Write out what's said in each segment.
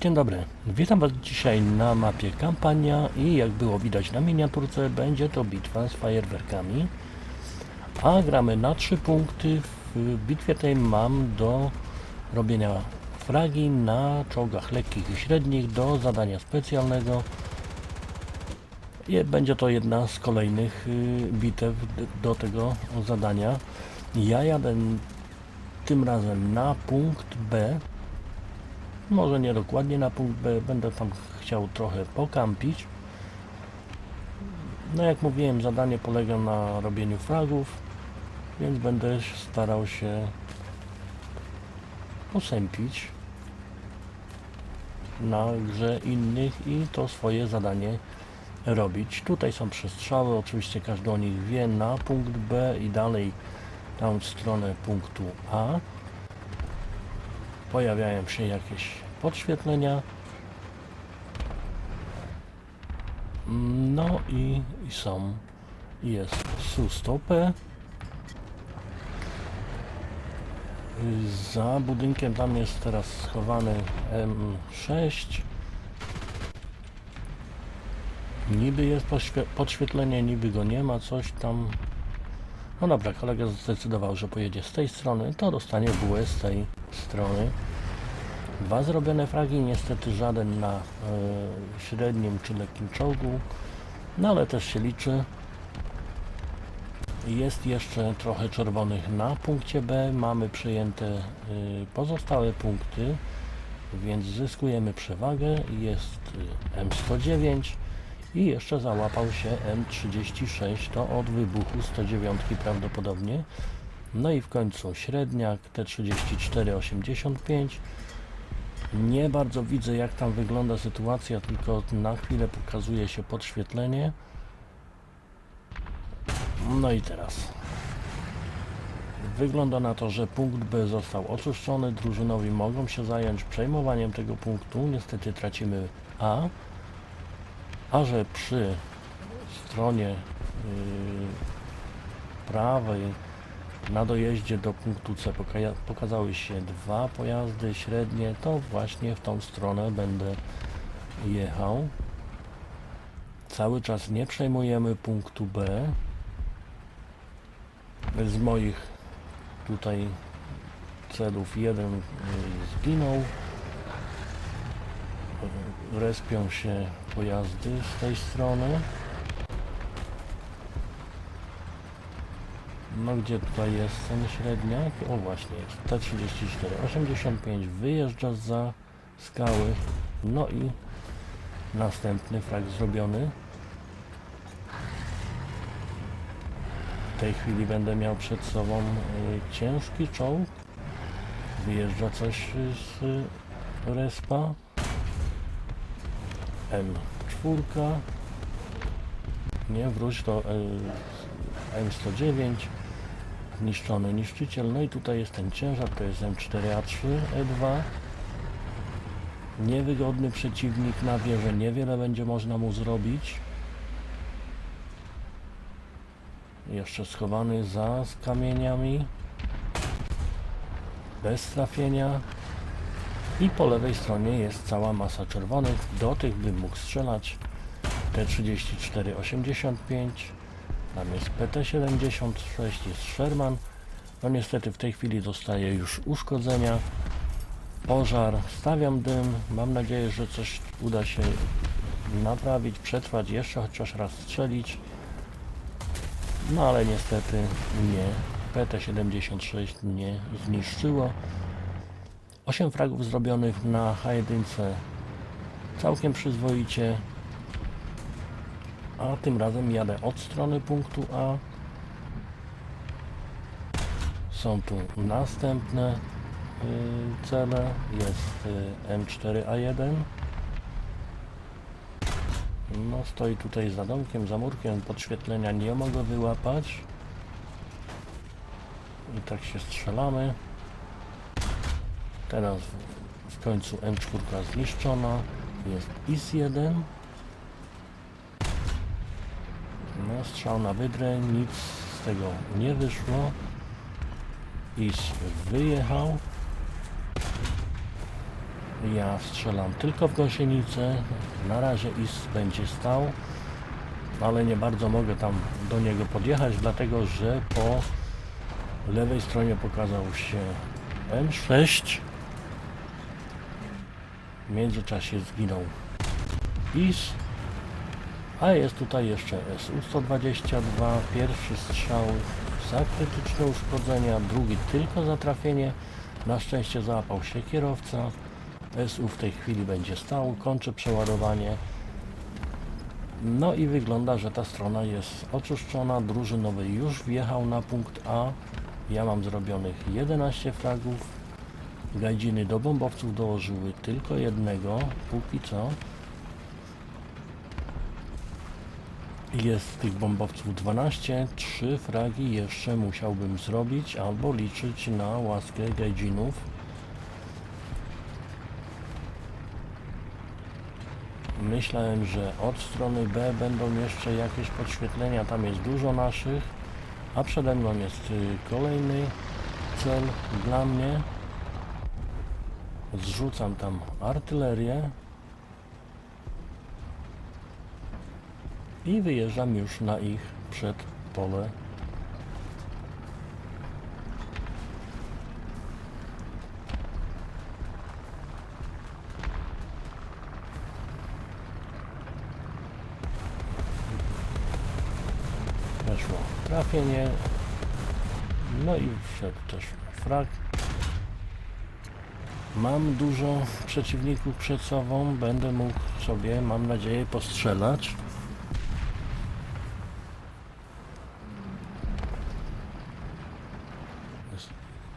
Dzień dobry, witam Was dzisiaj na mapie kampania i jak było widać na miniaturce będzie to bitwa z fajerwerkami. A gramy na trzy punkty. W bitwie tej mam do robienia fragi na czołgach lekkich i średnich do zadania specjalnego. Będzie to jedna z kolejnych y, bitew do tego zadania. Ja jadę tym razem na punkt B może nie dokładnie na punkt B, będę tam chciał trochę pokampić. No jak mówiłem, zadanie polega na robieniu fragów, więc będę starał się posępić na grze innych i to swoje zadanie robić. Tutaj są przestrzały, oczywiście każdy o nich wie, na punkt B i dalej tam w stronę punktu A pojawiają się jakieś podświetlenia. No i, i są. Jest SU-100P. Za budynkiem tam jest teraz schowany M6. Niby jest podświe- podświetlenie, niby go nie ma, coś tam. No dobra, kolega zdecydował, że pojedzie z tej strony, to dostanie WS z tej strony. Dwa zrobione fragi, niestety żaden na e, średnim czy lekkim czołgu, no ale też się liczy. Jest jeszcze trochę czerwonych na punkcie B, mamy przejęte e, pozostałe punkty, więc zyskujemy przewagę. Jest e, M109 i jeszcze załapał się M36, to od wybuchu 109 prawdopodobnie. No i w końcu średniak T3485. Nie bardzo widzę jak tam wygląda sytuacja, tylko na chwilę pokazuje się podświetlenie. No i teraz. Wygląda na to, że punkt B został oczyszczony. Drużynowi mogą się zająć przejmowaniem tego punktu. Niestety tracimy A. A że przy stronie yy, prawej na dojeździe do punktu C poka- pokazały się dwa pojazdy średnie, to właśnie w tą stronę będę jechał. Cały czas nie przejmujemy punktu B. Z moich tutaj celów jeden y, zginął. Respią się pojazdy z tej strony. No gdzie tutaj jest ten średniak? O właśnie jest, T34, 85 wyjeżdża za skały, no i następny frag zrobiony. W tej chwili będę miał przed sobą y, ciężki czołg. Wyjeżdża coś z y, respa. M4. Nie, wróć to y, M109 zniszczony niszczyciel. No i tutaj jest ten ciężar, to jest M4A3 E2. Niewygodny przeciwnik na wieżę, niewiele będzie można mu zrobić. Jeszcze schowany za kamieniami. Bez trafienia. I po lewej stronie jest cała masa czerwonych. Do tych bym mógł strzelać. T3485. Tam jest PT76, jest Sherman. No niestety w tej chwili dostaję już uszkodzenia. Pożar, stawiam dym. Mam nadzieję, że coś uda się naprawić, przetrwać, jeszcze chociaż raz strzelić. No ale niestety nie. PT76 nie zniszczyło. 8 fragów zrobionych na H1 całkiem przyzwoicie a tym razem jadę od strony punktu A. Są tu następne y, cele. Jest y, M4A1. No stoi tutaj za domkiem, za murkiem, podświetlenia nie mogę wyłapać. I tak się strzelamy. Teraz w- końcu M4 zniszczona. Jest IS-1. No, strzał na wydrę, nic z tego nie wyszło. Is wyjechał. Ja strzelam tylko w gąsienicę. Na razie IS będzie stał, ale nie bardzo mogę tam do niego podjechać, dlatego że po lewej stronie pokazał się M6. W międzyczasie zginął IS. A jest tutaj jeszcze SU-122, pierwszy strzał za krytyczne uszkodzenia, drugi tylko za trafienie. Na szczęście załapał się kierowca. SU w tej chwili będzie stał, kończy przeładowanie. No i wygląda, że ta strona jest oczyszczona. Drużynowy już wjechał na punkt A. Ja mam zrobionych 11 fragów. Gajdziny do bombowców dołożyły tylko jednego, póki co. Jest tych bombowców 12, 3 fragi jeszcze musiałbym zrobić albo liczyć na łaskę gajdzinów. Myślałem, że od strony B będą jeszcze jakieś podświetlenia, tam jest dużo naszych, a przede mną jest y, kolejny cel dla mnie. Zrzucam tam artylerię. i wyjeżdżam już na ich przed pole. Weszło trafienie. No i wszedł też frag. Mam dużo przeciwników przed sobą. Będę mógł sobie, mam nadzieję, postrzelać.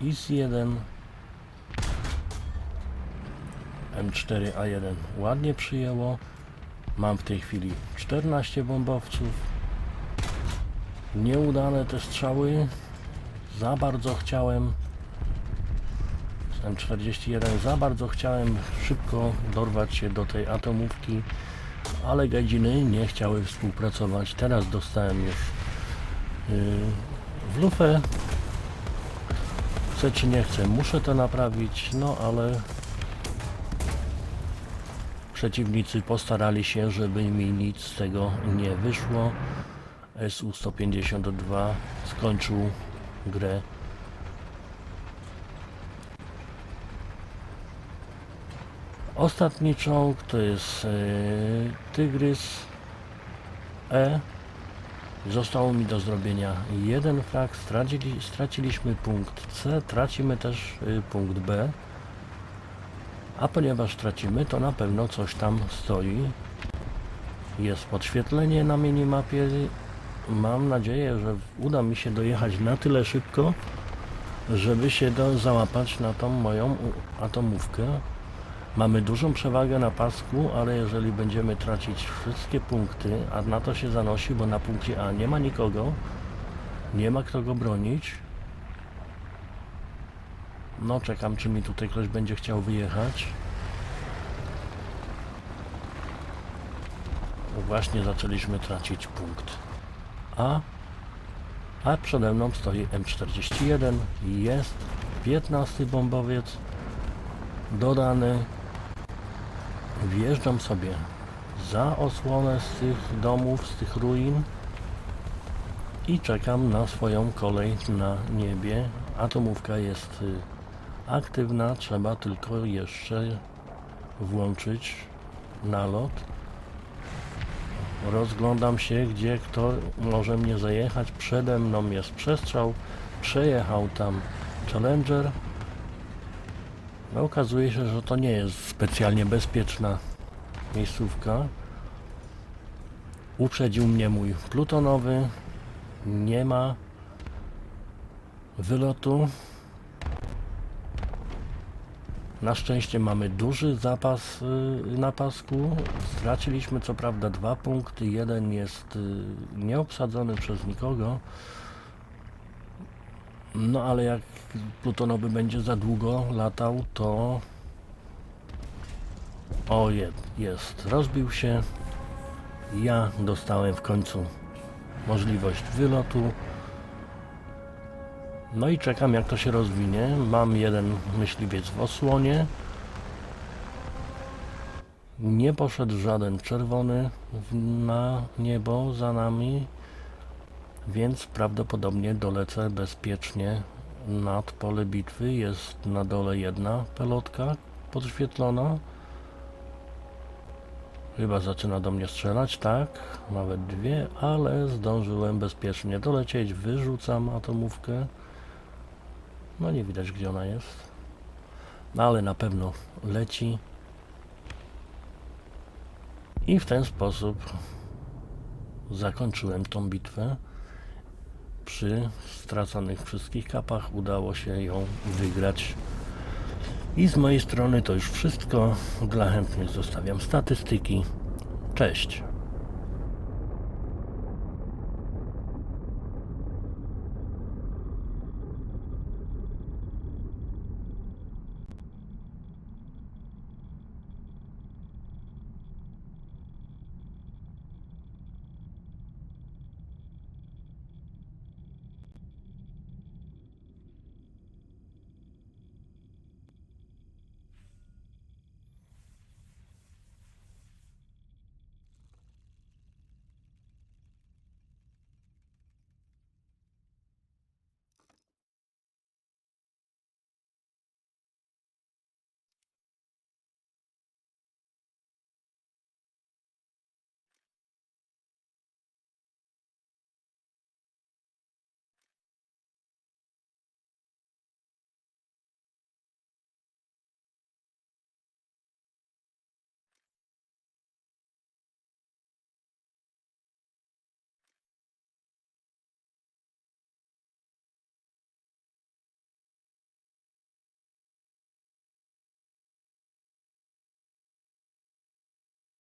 IS-1 M4A1 ładnie przyjęło. Mam w tej chwili 14 bombowców. Nieudane te strzały. Za bardzo chciałem M41 za bardzo chciałem szybko dorwać się do tej atomówki, ale gadziny nie chciały współpracować. Teraz dostałem już yy, w lufę chcę czy nie chcę, muszę to naprawić, no ale przeciwnicy postarali się, żeby mi nic z tego nie wyszło. SU-152 skończył grę. Ostatni czołg to jest e, Tygrys E Zostało mi do zrobienia jeden frag, stracili, straciliśmy punkt C, tracimy też y, punkt B. A ponieważ tracimy, to na pewno coś tam stoi. Jest podświetlenie na minimapie. Mam nadzieję, że uda mi się dojechać na tyle szybko, żeby się do, załapać na tą moją atomówkę. Mamy dużą przewagę na pasku, ale jeżeli będziemy tracić wszystkie punkty, a na to się zanosi, bo na punkcie A nie ma nikogo, nie ma kto go bronić. No czekam, czy mi tutaj ktoś będzie chciał wyjechać. Właśnie zaczęliśmy tracić punkt A, a przede mną stoi M41 i jest 15 bombowiec dodany wjeżdżam sobie za osłonę z tych domów, z tych ruin i czekam na swoją kolej na niebie. Atomówka jest y, aktywna, trzeba tylko jeszcze włączyć nalot. Rozglądam się, gdzie kto może mnie zajechać. Przede mną jest przestrzał. Przejechał tam Challenger. No, okazuje się, że to nie jest specjalnie bezpieczna miejscówka. Uprzedził mnie mój plutonowy. Nie ma wylotu. Na szczęście mamy duży zapas y, na pasku. Straciliśmy co prawda dwa punkty. Jeden jest y, nieobsadzony przez nikogo. No ale jak plutonowy będzie za długo latał, to... O, jest. Rozbił się. Ja dostałem w końcu możliwość wylotu. No i czekam jak to się rozwinie. Mam jeden myśliwiec w osłonie. Nie poszedł żaden czerwony na niebo za nami, więc prawdopodobnie dolecę bezpiecznie nad pole bitwy. Jest na dole jedna pelotka podświetlona. Chyba zaczyna do mnie strzelać, tak, nawet dwie, ale zdążyłem bezpiecznie dolecieć. Wyrzucam atomówkę. No nie widać gdzie ona jest. No ale na pewno leci. I w ten sposób zakończyłem tą bitwę. Przy straconych wszystkich kapach udało się ją wygrać. I z mojej strony to już wszystko. Dla chętnych zostawiam statystyki. Cześć.